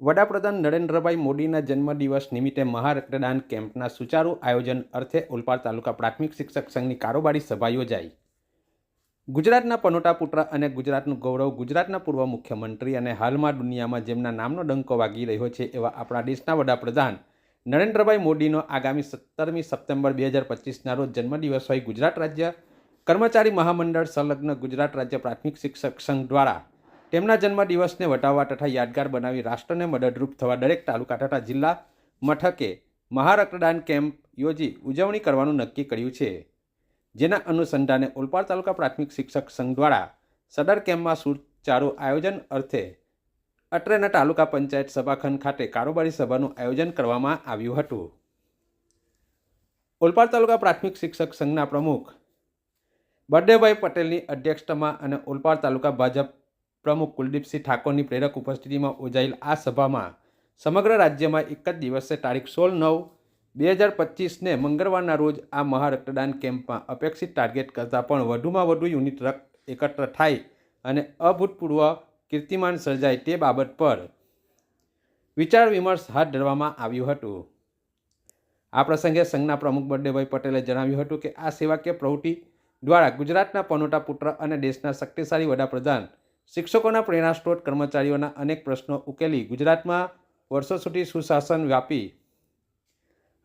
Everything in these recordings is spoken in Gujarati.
વડાપ્રધાન નરેન્દ્રભાઈ મોદીના જન્મદિવસ નિમિત્તે મહારક્તદાન કેમ્પના સુચારુ આયોજન અર્થે ઓલપાડ તાલુકા પ્રાથમિક શિક્ષક સંઘની કારોબારી સભા યોજાઈ. ગુજરાતના પનોટા પુત્ર અને ગુજરાતનું ગૌરવ ગુજરાતના પૂર્વ મુખ્યમંત્રી અને હાલમાં દુનિયામાં જેમના નામનો ડંકો વાગી રહ્યો છે એવા આપણા દેશના વડાપ્રધાન નરેન્દ્રભાઈ મોદીનો આગામી સત્તરમી સપ્ટેમ્બર બે હજાર પચીસના રોજ જન્મદિવસ હોય ગુજરાત રાજ્ય કર્મચારી મહામંડળ સંલગ્ન ગુજરાત રાજ્ય પ્રાથમિક શિક્ષક સંઘ દ્વારા તેમના જન્મદિવસને વટાવવા તથા યાદગાર બનાવી રાષ્ટ્રને મદદરૂપ થવા દરેક તાલુકા તથા જિલ્લા મથકે મહારક્તદાન કેમ્પ યોજી ઉજવણી કરવાનું નક્કી કર્યું છે. જેના અનુસંધાને ઓલપાડ તાલુકા પ્રાથમિક શિક્ષક સંઘ દ્વારા સદર કેમ્પમાં સુચારુ આયોજન અર્થે અત્રેના તાલુકા પંચાયત સભાખંડ ખાતે કારોબારી સભાનું આયોજન કરવામાં આવ્યું હતું. ઓલપાડ તાલુકા પ્રાથમિક શિક્ષક સંઘના પ્રમુખ બળદેવભાઈ પટેલની અધ્યક્ષતામાં અને ઓલપાડ તાલુકા ભાજપ પ્રમુખ કુલદીપસિંહ ઠાકોરની પ્રેરક ઉપસ્થિતિમાં યોજાયેલ આ સભામાં સમગ્ર રાજ્યમાં એક જ દિવસે તારીખ સોળ નવ બે હજાર પચીસને મંગળવારના રોજ આ મહારક્તદાન કેમ્પમાં અપેક્ષિત ટાર્ગેટ કરતાં પણ વધુમાં વધુ યુનિટ રક્ત એકત્ર થાય અને અભૂતપૂર્વ કીર્તિમાન સર્જાય તે બાબત પર વિચાર વિમર્શ હાથ ધરવામાં આવ્યું હતું. આ પ્રસંગે સંઘના પ્રમુખ બળદેવભાઈ પટેલે જણાવ્યું હતું કે આ સેવાકીય પ્રવૃત્તિ દ્વારા ગુજરાતના પનોટા પુત્ર અને દેશના શક્તિશાળી વડાપ્રધાન શિક્ષકોના પ્રેરણા સ્ત્રોત કર્મચારીઓના અનેક પ્રશ્નો ઉકેલી ગુજરાતમાં વર્ષો સુધી સુશાસન વ્યાપી.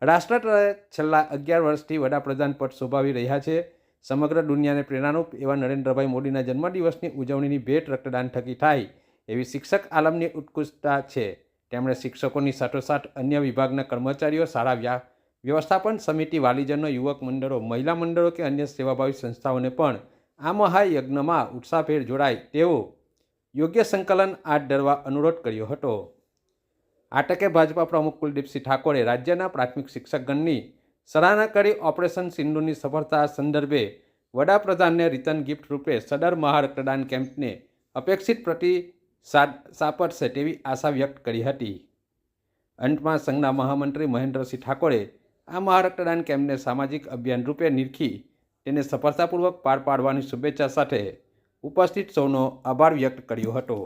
રાષ્ટ્ર છેલ્લા અગિયાર વર્ષથી વડાપ્રધાન પદ શોભાવી રહ્યા છે. સમગ્ર દુનિયાને પ્રેરણારૂપ એવા નરેન્દ્રભાઈ મોદીના જન્મદિવસની ઉજવણીની ભેટ રક્તદાન થકી થાય એવી શિક્ષક આલમની ઉત્કૃષ્ટતા છે. તેમણે શિક્ષકોની સાથોસાથ અન્ય વિભાગના કર્મચારીઓ, શાળા વ્યા વ્યવસ્થાપન સમિતિ, વાલીજનો, યુવક મંડળો, મહિલા મંડળો કે અન્ય સેવાભાવી સંસ્થાઓને પણ આ મહાયજ્ઞમાં ઉત્સાહભેર જોડાય તેવો યોગ્ય સંકલન હાથ ધરવા અનુરોધ કર્યો હતો. આ તકે ભાજપા પ્રમુખ કુલદીપસિંહ ઠાકોરે રાજ્યના પ્રાથમિક શિક્ષકગણની સરાહના કરી ઓપરેશન સિંધુની સફળતા સંદર્ભે વડાપ્રધાનને રિટર્ન ગિફ્ટ રૂપે સદર મહારક્તદાન કેમ્પને અપેક્ષિત પ્રતિસાદ સાપડશે તેવી આશા વ્યક્ત કરી હતી. અંતમાં સંઘના મહામંત્રી મહેન્દ્રસિંહ ઠાકોરે આ મહારક્તદાન કેમ્પને સામાજિક અભિયાન રૂપે નિરખી તેને સફળતાપૂર્વક પાર પાડવાની શુભેચ્છા સાથે ઉપસ્થિત સૌનો આભાર વ્યક્ત કર્યો હતો.